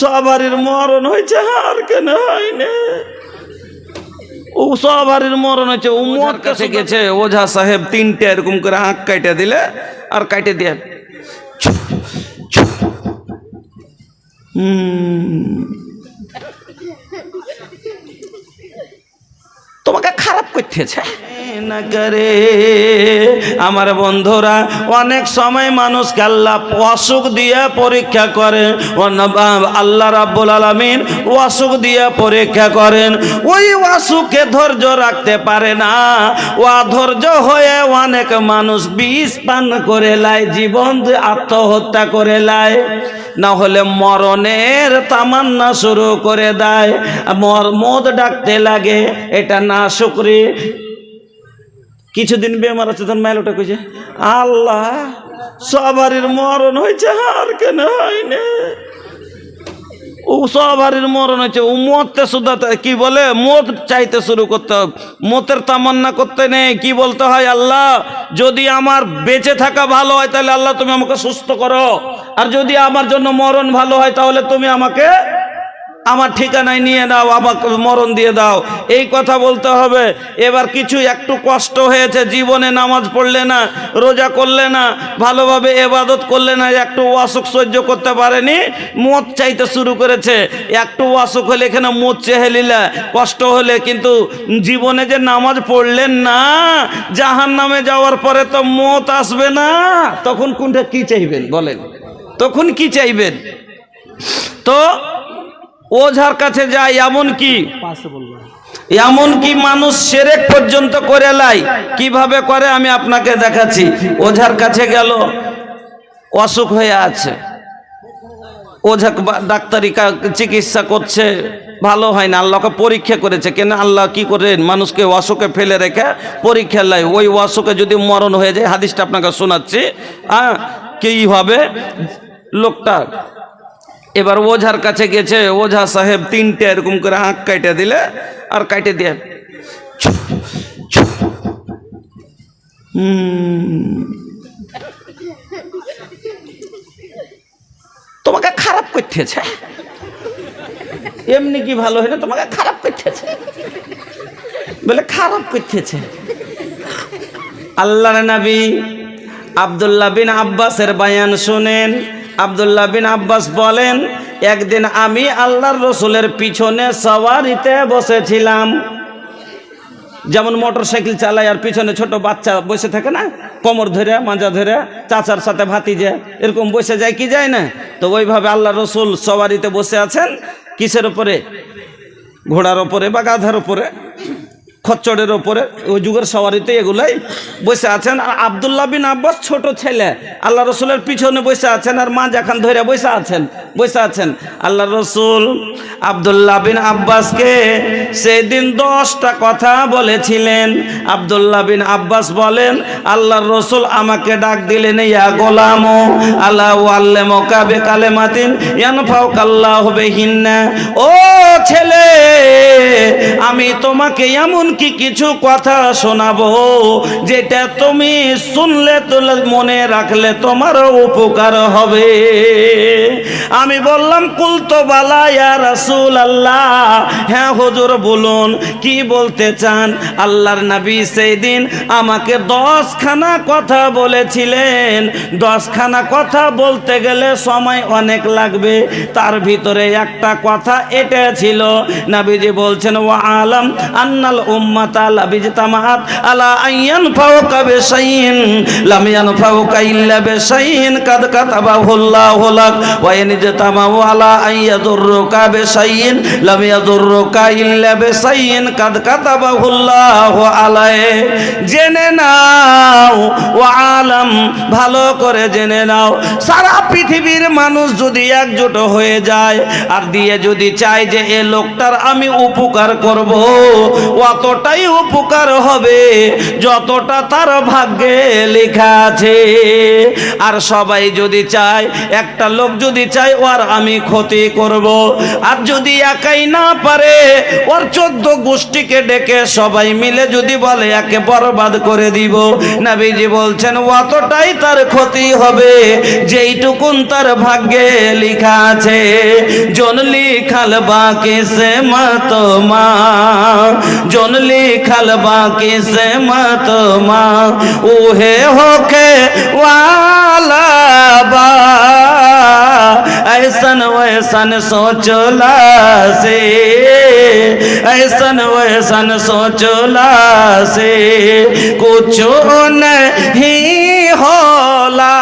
সবারির মরণ হয়েছে আর কেন হয়নি? ও সবারির মরণ হয়েছে উমর কাছে গেছে ওঝা সাহেব তিনটে এরকম করে আঁক কাইটে দিলে আর কাইটে দিয়ে। তোমাকে খারাপ করতেছে? না করে। আমার বন্ধুরা, অনেক সময় মানুষকে আল্লাহ অসুখ দিয়ে পরীক্ষা করে। আল্লাহ রাব্বুল আলমিন অসুখ দিয়ে পরীক্ষা করেন। ওই অসুখে ধৈর্য রাখতে পারে না। ও ধৈর্য হয়ে অনেক মানুষ বিষ পান করে লায় জীবন আত্মহত্যা করে লায় না হলে মরণের তামান্না শুরু করে দেয়। মর- মদ ডাকতে লাগে, এটা না, শুক্রি। কিছুদিন বেমার আছে তখন মেলোটা কইছে, আল্লাহ, সবারির মরণ হয়েছে, আর কেন হয়নি? ও সবারির মরণ হয়েছে, ও মরতে শুধু কি বলে, মদ চাইতে শুরু করতে হবে মতের তামান্না করতে নেই, কি বলতে হয় আল্লাহ? যদি আমার বেঁচে থাকা ভালো হয়, তাহলে আল্লাহ তুমি আমাকে সুস্থ করো, আর যদি আমার জন্য মরণ ভালো হয়, তাহলে তুমি আমাকে আমার ঠিকানায় নিয়ে দাও আমাকে মরণ দিয়ে দাও। এই কথা বলতে হবে। এবার কিছু একটু কষ্ট হয়েছে, জীবনে নামাজ পড়লে না, রোজা করলে না, ভালোভাবে এবাদত করলে না, একটু অসুখ সহ্য করতে পারেনি, মদ চাইতে শুরু করেছে। একটু অসুখ হলে এখানে মদ চেহে চেহেলিলা কষ্ট হলে, কিন্তু জীবনে যে নামাজ পড়লেন না জাহান নামে যাওয়ার পরে তো মত আসবে না। তখন কোনটা কি চাইবেন বলেন? তখন কি চাইবেন? তো ওঝার কাছে যায়, এমন কি? এমন কি মানুষ সেরেক পর্যন্ত করে লাই? কীভাবে করে? আমি আপনাকে দেখাচ্ছি। ওঝার কাছে গেল, অসুখ হয়ে আছে। ওঝা ডাক্তারি চিকিৎসা করছে, ভালো হয় না আল্লাহকে পরীক্ষা করেছে। কেন আল্লাহ কি করেন? মানুষকে অসুখে ফেলে রেখে পরীক্ষা লাই। ওই অসুখে যদি মরণ হয়ে যায়, হাদিসটা আপনাকে শোনাচ্ছি। হ্যাঁ কি হবে? লোকটা এবার ওঝার কাছে গেছে, ওঝা সাহেব তিনটে এরকম করে আঁক কাইটে দিলে আর কাইটে দিয়ে। তোমাকে খারাপ করতেছে। এমনি কি ভালো হয় না তোমাকে খারাপ করতেছে। বলে খারাপ করতেছে। আল্লাহর নবী আব্দুল্লাহ বিন আব্বাসের বায়ান শুনেন আব্দুল্লাহ বিন আব্বাস বলেন, একদিন আমি আল্লাহর রসুলের পিছনে সওয়ারিতে বসেছিলাম। যেমন মোটর সাইকেল চালায় আর পিছনে ছোট বাচ্চা বসে থাকে না, কোমর ধরে মাজা ধরে, চাচার সাথে ভাতিজে, এরকম বসে যায় কি যায় না? তো ওইভাবে আল্লাহ রসুল সওয়ারিতে বসে আছেন, কিসের ওপরে ঘোড়ার ওপরে বা গাধার ওপরে খচ্চরের ওপরে ওই যুগের সওয়ারিতে এগুলাই বসে আছেন। আর আবদুল্লাহ বিন আব্বাস ছোট ছেলে, আল্লাহ রসুলের পিছনে বসে আছেন আর মা যেখান ধরে বসে আছেন। বসে আছেন। আল্লাহ রসুল আবদুল্লাহ বিন আব্বাসকে সেদিন দশটা কথা বলেছিলেন। আবদুল্লাহ বিন আব্বাস বলেন, আল্লাহর রসুল আমাকে ডাক দিলেন, ইয়া গোলাম আল্লাহ আল্লাহ কাবে কালে মাতিন ইয়ানফাও কাল্লাহ হবে হিন্না ও ছেলে, আমি তোমাকে এমন কি কিছু কথা শোনাবো, যেটা তুমি শুনলে তোলে মনে রাখলে তোমারও উপকার হবে। আমি বললাম, কুলতো বালা ইয়া রাসূল আল্লাহ হ্যাঁ হুজুর, বলুন, কি বলতে চান? আল্লাহর নবী সেই দিন আমাকে দশখানা কথা বলেছিলেন। দশখানা কথা বলতে গেলে সময় অনেক লাগবে। তার ভিতরে একটা কথা এটা ছিল। নাবিজি বলছেন ও আলম আন্নাল উম্মাতা লাবিজতামাত আলা আইয়ান ফাওকা বিশাইইন, লাম ইয়ানফাউকা ইল্লা বিশাইইন, কাদ কাতাবাহুল্লাহু লাক। ওয়া ইন জেনে নাও ভালো করে জেনে নাও। সারা পৃথিবীর মানুষ যদি একজোট হয়ে যায়, আর দিয়ে যদি চায় যে এ লোকটার আমি উপকার করব, অতটাই উপকার হবে, যতটা তার ভাগ্যে লেখা আছে। আর সবাই যদি চায়, একটা লোক যদি চায় ওর আমি ক্ষতি করব। আর যদি একাই না পারে, ওর চোদ্দ গোষ্ঠীকে ডেকে সবাই মিলে যদি বলে একে বরবাদ করে দিব। নাবিজি বলছেন, অতটাই তার ক্ষতি হবে। যেইটুকুন তার ভাগ্যে লিখা আছে জনলি খালবা কেসে মাতমা জনলি খাল খালবা কেসে মাতমা ওহে হোকে ওয়ালা বা ऐसन वैसन सोचला से ऐसन वैसन सोचला से कुछ नहीं होला।